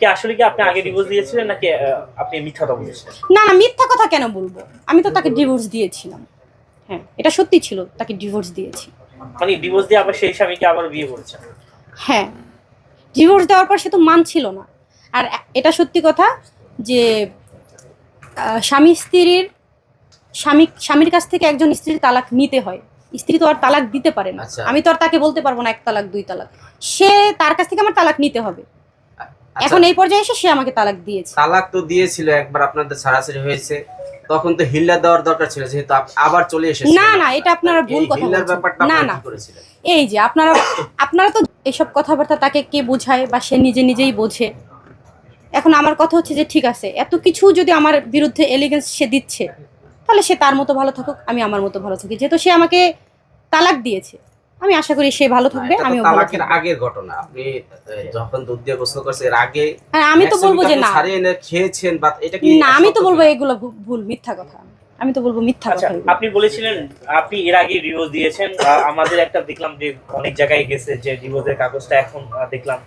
কি আসলে কি আপনি আগে ডিভোর্স দিয়েছিলেন নাকি আপনি মিথ্যা কথা বলেছেন না না মিথ্যা কথা কেন বলব? আমি তো তাকে ডিভোর্স দিয়েছিলাম। হ্যাঁ এটা সত্যি ছিল তাকে ডিভোর্স দিয়েছি। মানে ডিভোর্স দিয়ে আবার সেই স্বামীকে আবার বিয়ে করেছেন? হ্যাঁ ডিভোর্স দেওয়ার পর সে তো মানছিল না। আর এটা সত্যি কথা যে স্বামী স্ত্রীর স্বামী স্বামীর কাছ থেকে একজন স্ত্রীর তালাক নিতে হয়। স্ত্রী তো আর তালাক দিতে পারে না। আচ্ছা। আমি তো আর তাকে বলতে পারব না এক তালাক দুই তালাক। সে তার কাছ থেকে আমার তালাক নিতে হবে। এখন এই পর্যায়ে এসে সে আমাকে তালাক দিয়েছে। তালাক তো দিয়েছিল একবার আপনাদের ছাড়াছাড়ি হয়েছে। তখন তো হিল্লা দেওয়ার দরকার ছিল যেহেতু আবার চলে এসেছে। না না এটা আপনারা ভুল কথা হিল্লার ব্যাপারটা না না। এই যে আপনারা আপনারা তো এসব কথাবার্তা তাকে কে বোঝায় বা সে নিজে নিজেই বোঝে। এখন আমার কথা হচ্ছে যে ঠিক আছে এত কিছু যদি আমার বিরুদ্ধে এলিগেন্স সে দিচ্ছে তাহলে সে তার মতো ভালো থাকুক আমি আমার মতো ভালো থাকি। যেহেতু সে আমাকে তালাক দিয়েছে। আমি আশা করি সে ভালো থাকবে ভালো তালাকের আগের ঘটনা। আপনি যখন দুধ দিয়ে গোসল করছে এর আগে হ্যাঁ আমি তো বলব যে না। ছাড়িয়ে এনে খেয়েছেন বা এটা কি না আমি তো বলব? এগুলো ভুল মিথ্যা কথা। আমি তো বলব মিথ্যা আচ্ছা কথা আপনি বলেছিলেন আপনি এর আগে রিভিউ দিয়েছেন আমাদের একটা দেখলাম যে অনেক জায়গায় গেছে যে ডিভোর্সের কাগজটা এখন দেখলাম